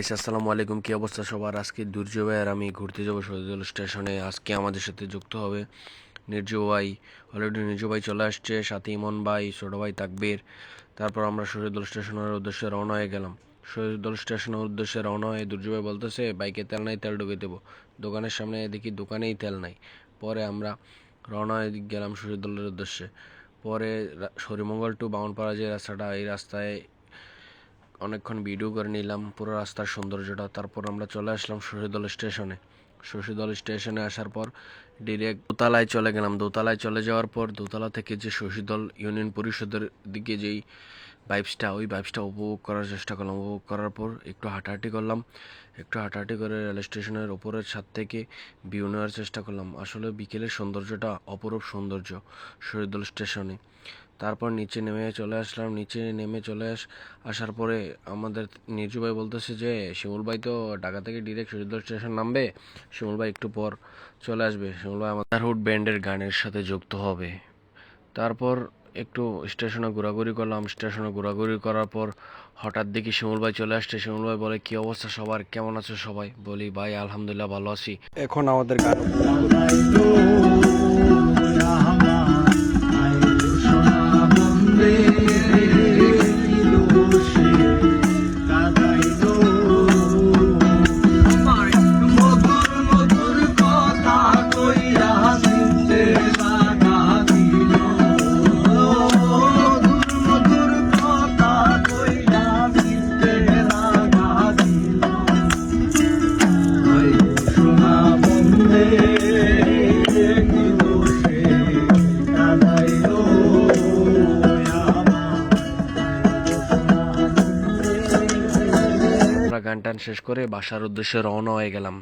আসসালামু আলাইকুম। কি অবস্থা সবার? আজকে দুর্জয় ভাই আর আমি ঘুরতে যাব শহীদুল স্টেশনে। আজকে আমাদের সাথে যুক্ত হবে নির্জয় ভাই। অলরেডি নির্জু ভাই চলে আসছে, সাথে ইমন ভাই, ছোট ভাই তাকবীর। তারপর আমরা শহীদুল স্টেশনের উদ্দেশ্যে রওনা হয়ে গেলাম। শহীদুল স্টেশনের উদ্দেশ্যে রওনা হয়ে দুর্জয় ভাই বলতেছে বাইকে তেল নাই, তেল ঢুকে দেবো। দোকানের সামনে দেখি দোকানেই তেল নাই। পরে আমরা রওনা হয়ে গেলাম শহীদুলের উদ্দেশ্যে। পরে হরিমঙ্গল টু বাউনপাড়া যে রাস্তাটা, এই রাস্তায় অনেকক্ষণ ভিডিও করে নিলাম, পুরো রাস্তার সৌন্দর্যটা। তারপর আমরা চলে আসলাম শশীদল স্টেশনে। শশীদল স্টেশনে আসার পর ডিরেক্ট দোতলায় চলে গেলাম। দোতলায় চলে যাওয়ার পর দোতলা থেকে যে শশীদল ইউনিয়ন পরিষদের দিকে যেই ভাইবসটা ওই ভাইবসটা উপভোগ করার চেষ্টা করলাম, উপভোগ করার পর একটু হাঁটাহাঁটি করলাম। একটু হাঁটাহাঁটি করে রেল স্টেশনের ওপরের ছাদ থেকে ভিউ নেওয়ার চেষ্টা করলাম। আসলে বিকেলের সৌন্দর্যটা অপরূপ সৌন্দর্য শহীদুল স্টেশনে। তারপর নিচে নেমে চলে আসলাম, নিচে নেমে চলে আস, আসার পরে আমাদের নির্জু ভাই বলতেছে যে, শিমুল ভাই তো ঢাকা থেকে ডিরেক্ট শহীদুল স্টেশন নামবে, শিমুল ভাই একটু পর চলে আসবে। শিমুল ভাই আমাদের হুড ব্যান্ডের গানের সাথে যুক্ত হবে। তারপর একটু স্টেশনে ঘোরাঘুরি করলাম। স্টেশনে ঘোরাঘুরি করার পর হঠাৎ দেখি শিমুল ভাই চলে আসছে। শিমুল ভাই বলে, কি অবস্থা সবার? কেমন আছো সবাই? বলি, ভাই, আলহামদুলিল্লাহ ভালো আছি। এখন আমাদের গান টান শেষ করে বাসার উদ্দেশ্যে রওনা হয়ে গেলাম।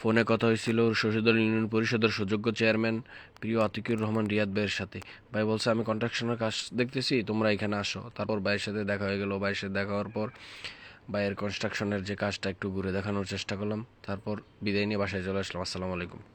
ফোনে কথা হয়েছিল শশীদল ইউনিয়ন পরিষদের সুযোগ্য চেয়ারম্যান প্রিয় আতিকুর রহমান রিয়াদ ভাইয়ের সাথে। ভাই বলছে, আমি কন্ট্রাকশনের কাজ দেখতেছি, তোমরা এখানে আসো। তারপর ভাইয়ের সাথে দেখা হয়ে গেল। ভাইয়ের সাথে দেখা হওয়ার পর ভাইয়ের কনস্ট্রাকশনের যে কাজটা একটু ঘুরে দেখানোর চেষ্টা করলাম। তারপর বিদায় নিয়ে বাসায় চলে আসলাম। আসসালামু আলাইকুম।